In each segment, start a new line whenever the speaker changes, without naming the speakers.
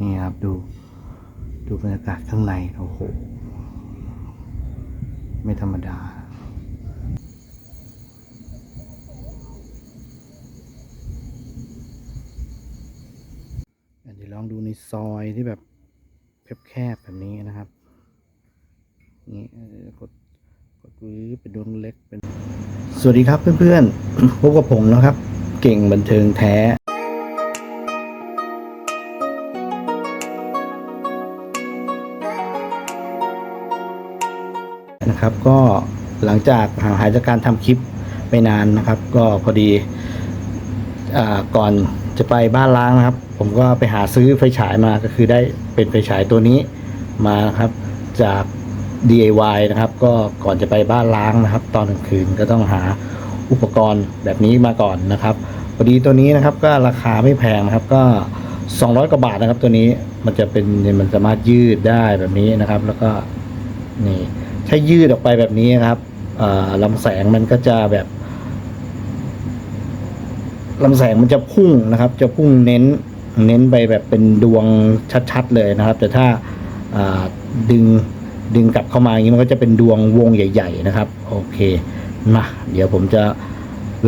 นี่ครับดู ดูบรรยากาศข้างในโอ้โห ไม่ธรรมดาเดี๋ยวลองดูในซอยที่แบบแคบๆแบบนี้นะครับ นี่กดกดปื้เป็นดวงเล็กเป็น สวัสดีครับเพื่อนๆพบกับผมนะครับ เก่งบันเทิงแท้ นะครับ ก็หลังจากห่างหายจากการทำคลิปไปนานนะครับ ก็พอดีอก่อนจะไปบ้านล้างนะครับ ผมก็ไปหาซื้อไฟฉายมาก็คือได้เป็นไฟฉายตัวนี้มาครับจาก DIY นะครับ ก็ก่อนจะไปบ้านล้างนะครับ ตอนกลางคืนก็ต้องหาอุปกรณ์แบบนี้มาก่อนนะครับพอดีตัวนี้นะครับก็ราคาไม่แพงนะครับก็ 200 กว่าบาทนะครับตัวนี้มันจะเป็นมันสามารถยืดได้แบบนี้นะครับ แล้วก็นี่ ถ้ายืดออกไปแบบนี้ครับลำแสงมันก็จะแบบลำแสงมันจะพุ่งนะครับ จะพุ่งเน้นเน้นไปแบบเป็นดวงชัดๆเลยนะครับ แต่ถ้าอ่าดึงดึงกลับเข้ามาอย่างนี้มันก็จะเป็นดวงวงใหญ่ ๆ นะครับ โอเคมาเดี๋ยวผมจะ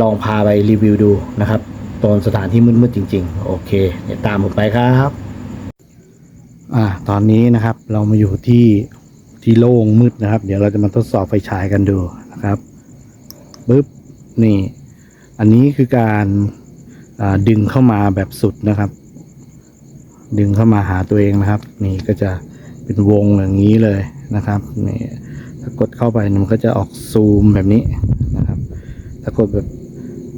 ลองพาไปรีวิวดูนะครับตอนสถานที่มืดๆจริง ๆ โอเค เดี๋ยวตามผมไปครับ อ่าตอนนี้นะครับเรามาอยู่ที่ ที่โล่งมืดนะครับ เดี๋ยวเราจะมาทดสอบไฟฉายกันดูนะครับปึ๊บนี่ อันนี้คือการดึงเข้ามาแบบสุดนะครับ ดึงเข้ามาหาตัวเองนะครับ นี่ก็จะเป็นวงอย่างนี้เลยนะครับนี่ถ้ากดเข้าไปมันก็จะออกซูมแบบนี้นะครับถ้ากดแบบ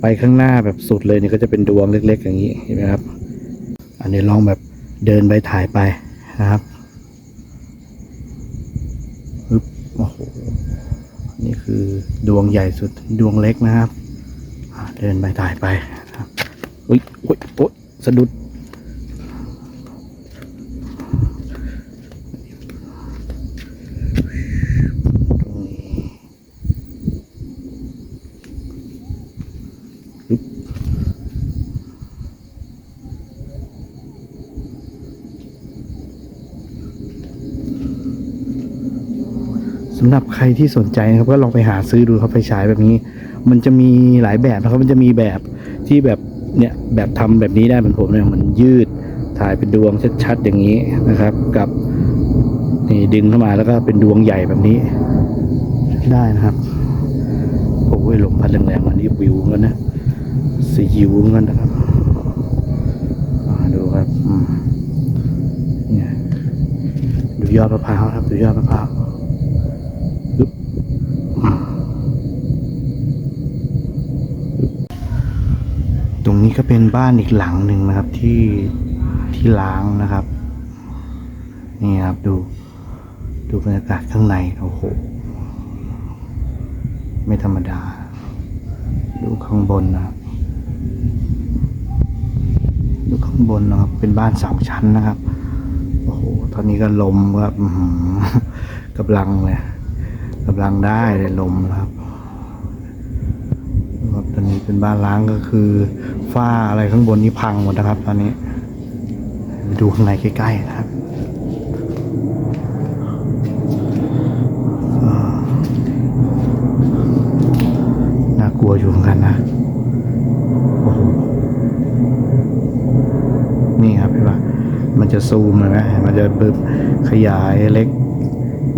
ไปข้างหน้าแบบสุดเลยนี่ก็จะเป็นดวงเล็ก ๆ อย่างนี้เห็นไหมครับ อันนี้ลองแบบเดินไปถ่ายไปนะครับปึ๊บ โอ้โหนี่คือดวงใหญ่สุดดวงเล็กนะครับ เดินไปถ่ายไปอุ้ยอุ้ยโอ๊ยสะดุด สำหรับใครที่สนใจนะครับ ก็ลองไปหาซื้อดูครับไฟฉายแบบนี้ มันจะมีหลายแบบนะครับ มันจะมีแบบที่แบบเนี่ยแบบทำแบบนี้ได้เหมือนผมเนี่ยมันยืดถ่ายเป็นดวงชัดๆอย่างนี้นะครับ กับนี่ดึงเข้ามาแล้วก็เป็นดวงใหญ่แบบนี้ ได้นะครับโอ้ยลมพัดแรงๆอันนี้วิวเหมือนกันนะสียิวเหมือนกันนะครับอ่าดูครับอืมเนี่ยดูยอดมะพร้าวครับดูยอดมะพร้าว ตรงนี้ก็เป็นบ้านอีกหลังหนึ่งนะครับที่ที่ล้างนะครับ นี่ครับดูดูบรรยากาศข้างในโอ้โห ไม่ธรรมดา ดูข้างบนนะครับดูข้างบนนะครับ เป็นบ้านสองชั้นนะครับ โอ้โห ตอนนี้ก็ลมครับกำลังเลยกำลังได้เลยลมนะครับ อนนี้เป็นบ้านล้างก็คือฝ้าอะไรข้างบนนี้พังหมดนะครับ ตอนนี้ไปดูข้างในใกล้ๆนะครับน่ากลัวอยู่เหมือนกันนะโอ้โหนี่ครับเห็นปะมันจะซูมเลยไหมมันจะบึบขยายเล็ก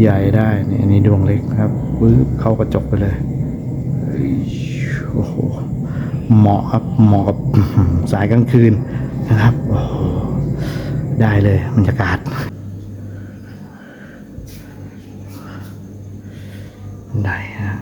ใหญ่ได้นี่อันนี้ดวงเล็กครับปึ๊บเข้ากระจกไปเลย โอ้โหเหมาะครับเหมาะกับสายกลางคืนนะครับโอ้โหได้เลยบรรยากาศได้ฮะ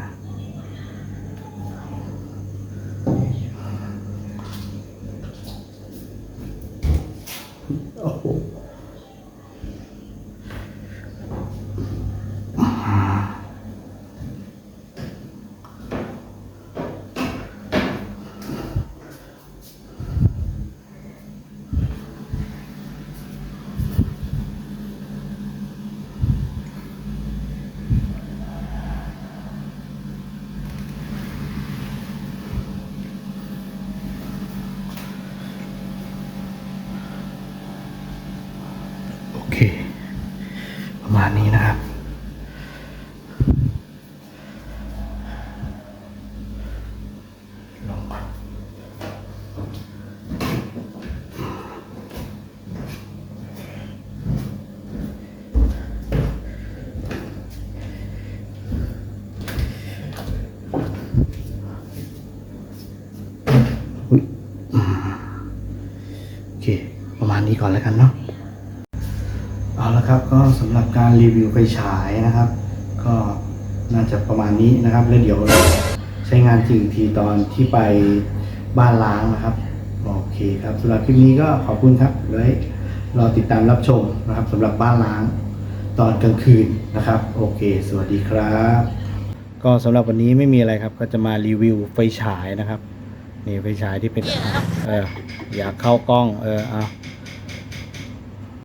ณนี้นะครับ ลงก่อนโอเค ประมาณนี้ก่อนแล้วกันเนาะ เอาละครับก็สำหรับการรีวิวไฟฉายนะครับ ก็น่าจะประมาณนี้นะครับ แล้วเดี๋ยวเราใช้งานจริงทีตอนที่ไปบ้านล้างนะครับ โอเคครับสำหรับคลิปนี้ก็ขอบคุณครับไว้รอติดตามรับชมนะครับสำหรับบ้านล้างตอนกลางคืนนะครับ โอเค สวัสดีครับ ก็สำหรับวันนี้ไม่มีอะไรครับ ก็จะมารีวิวไฟฉายนะครับ นี่ไฟฉายที่เป็นเอออยากเข้ากล้องเออเอา